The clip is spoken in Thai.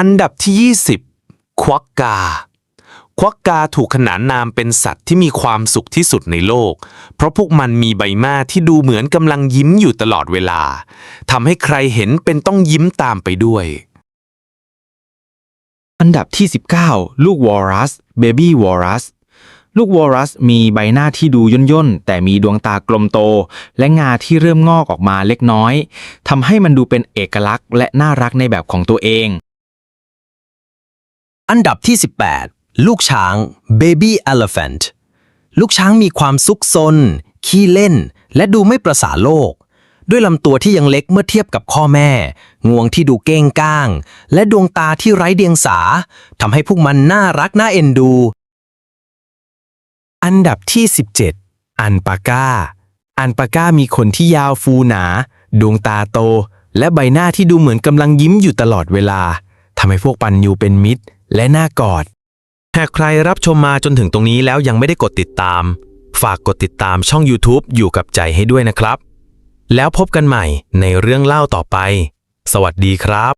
อันดับที่ 20 ควักกา ควักกาถูกขนานนามเป็นสัตว์ที่มีความสุขที่สุดในโลก เพราะพวกมันมีใบหน้าที่ดูเหมือนกำลังยิ้มอยู่ตลอดเวลาทำให้ใครเห็นเป็นต้องยิ้มตามไปด้วย อันดับที่ 19 ลูกวอรัสเบบี้วอรัสลูกวอรัสมีใบหน้าที่ดูย่นย่นแต่มีดวงตากลมโต และงาที่เริ่มงอกออกมาเล็กน้อยทำให้มันดูเป็นเอกลักษณ์และน่ารักในแบบของตัวเอง อันดับที่ 18 ลูกช้าง Baby Elephant ลูกช้างมีความซุกซน ขี้เล่น และดูไม่ประสาโลก ด้วยลำตัวที่ยังเล็กเมื่อเทียบกับข้อแม่ งวงที่ดูเก้งก้าง และดวงตาที่ไร้เดียงสาทำให้พวกมันน่ารักน่าเอ็นดู อันดับที่ 17 อันปาก้า อันปาก้ามีขนที่ยาวฟูหนา ดวงตาโต และใบหน้าที่ดูเหมือนกำลังยิ้มอยู่ตลอดเวลาทำให้พวกปันยูเป็นมิตร และน่ากอด หากใครรับชมมาจนถึงตรงนี้แล้วยังไม่ได้กดติดตาม ฝากกดติดตามช่อง YouTube อยู่กับใจให้ด้วยนะครับ แล้วพบกันใหม่ในเรื่องเล่าต่อไป สวัสดีครับ